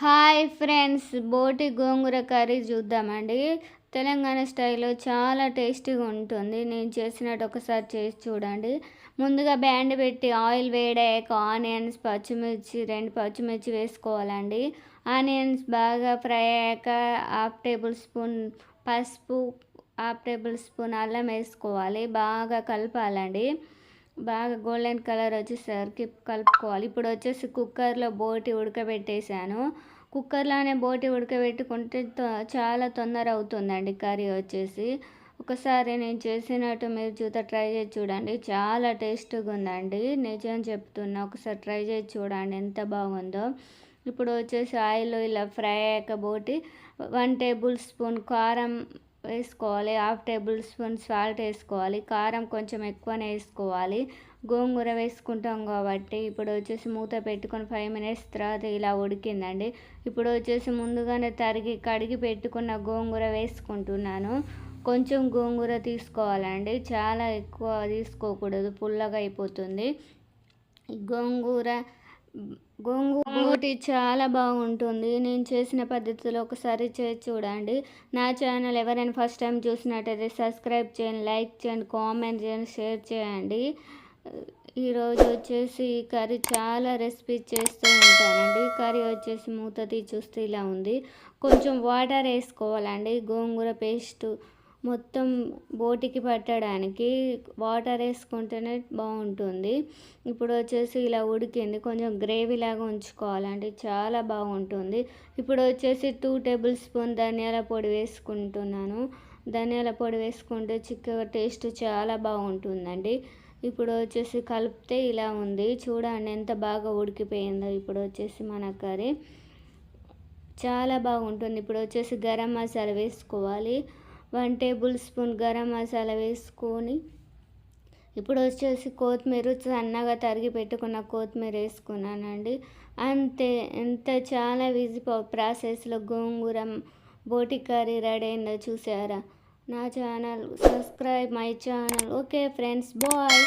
Hi friends బోటి గోంగూర curry చూద్దామండి. తెలంగాణ స్టైల్లో చాలా టేస్టీగా ఉంటుంది. నేను చేసినట్టు ఒకసారి చేసి చూడండి. ముందుగా బ్యాండ్ పెట్టి ఆయిల్ వేడాక ఆనియన్స్ పచ్చిమిర్చి రెండు పచ్చిమిర్చి వేసుకోవాలండి. ఆనియన్స్ బాగా ఫ్రై అయ్యాక హాఫ్ టేబుల్ స్పూన్ పసుపు హాఫ్ టేబుల్ స్పూన్ అల్లం వేసుకోవాలి. బాగా కలపాలండి. బాగా గోల్డెన్ కలర్ వచ్చేసరికి కలుపుకోవాలి. ఇప్పుడు వచ్చేసి కుక్కర్లో బోటి ఉడకబెట్టేశాను. కుక్కర్లోనే బోటి ఉడకబెట్టుకుంటే చాలా తొందర అవుతుందండి కర్రీ వచ్చేసి. ఒకసారి నేను చేసినట్టు మీరు చూత ట్రై చేసి చూడండి. చాలా టేస్ట్గా ఉందండి నిజం చెప్తున్నా ఒకసారి ట్రై చేసి చూడండి ఎంత బాగుందో. ఇప్పుడు వచ్చేసి ఆయిల్ ఇలా ఫ్రై అయ్యాక బోటి వన్ టేబుల్ స్పూన్ కారం వేసుకోవాలి. హాఫ్ టేబుల్ స్పూన్ సాల్ట్ వేసుకోవాలి. కారం కొంచెం ఎక్కువనే వేసుకోవాలి. గోంగూర వేసుకుంటాం కాబట్టి ఇప్పుడు వచ్చేసి మూత పెట్టుకొని ఫైవ్ మినిట్స్ తర్వాత ఇలా ఉడికిందండి. ఇప్పుడు వచ్చేసి ముందుగానే తరిగి కడిగి పెట్టుకున్న గోంగూర వేసుకుంటున్నాను. కొంచెం గోంగూర తీసుకోవాలండి. చాలా ఎక్కువ తీసుకోకూడదు. పుల్లగా అయిపోతుంది. గోంగూర గోంగూర చాలా బాగుంటుంది. నేను చేసిన పద్ధతిలో ఒకసారి చేసి చూడండి. నా ఛానల్ ఎవరైనా ఫస్ట్ టైం చూసినట్టయితే సబ్స్క్రైబ్ చేయండి లైక్ చేయండి కామెంట్ చేయండి షేర్ చేయండి. ఈరోజు వచ్చేసి ఈ కర్రీ చాలా రెసిపీ చేస్తూ ఉంటానండి. కర్రీ వచ్చేసి మూత తీసి చూస్తే ఇలా ఉంది. కొంచెం వాటర్ వేసుకోవాలండి. గోంగూర పేస్టు మొత్తం బోటికి పట్టడానికి వాటర్ వేసుకుంటేనే బాగుంటుంది. ఇప్పుడు వచ్చేసి ఇలా ఉడికింది. కొంచెం గ్రేవీ లాగా ఉంచుకోవాలండి చాలా బాగుంటుంది. ఇప్పుడు వచ్చేసి టూ టేబుల్ స్పూన్ ధనియాల పొడి వేసుకుంటున్నాను. ధనియాల పొడి వేసుకుంటే చిక్కగా టేస్ట్ చాలా బాగుంటుందండి. ఇప్పుడు వచ్చేసి కలిపితే ఇలా ఉంది. చూడండి ఎంత బాగా ఉడికిపోయిందో ఇప్పుడు వచ్చేసి మన కర్రీ. చాలా బాగుంటుంది. ఇప్పుడు వచ్చేసి గరం మసాలా వేసుకోవాలి. One tablespoon garam masala వేసుకొని ఇప్పుడు వచ్చేసి కొత్తిమీర సన్నగా తరిగి పెట్టుకున్న కొత్తిమీర వేసుకున్నానండి. అంతే ఎంత చాలా ఈజీ ప్రాసెస్లో గోంగూర బోటి కర్రీ రెడీ అయిందో చూసారా? నా channel subscribe my channel. Okay friends bye.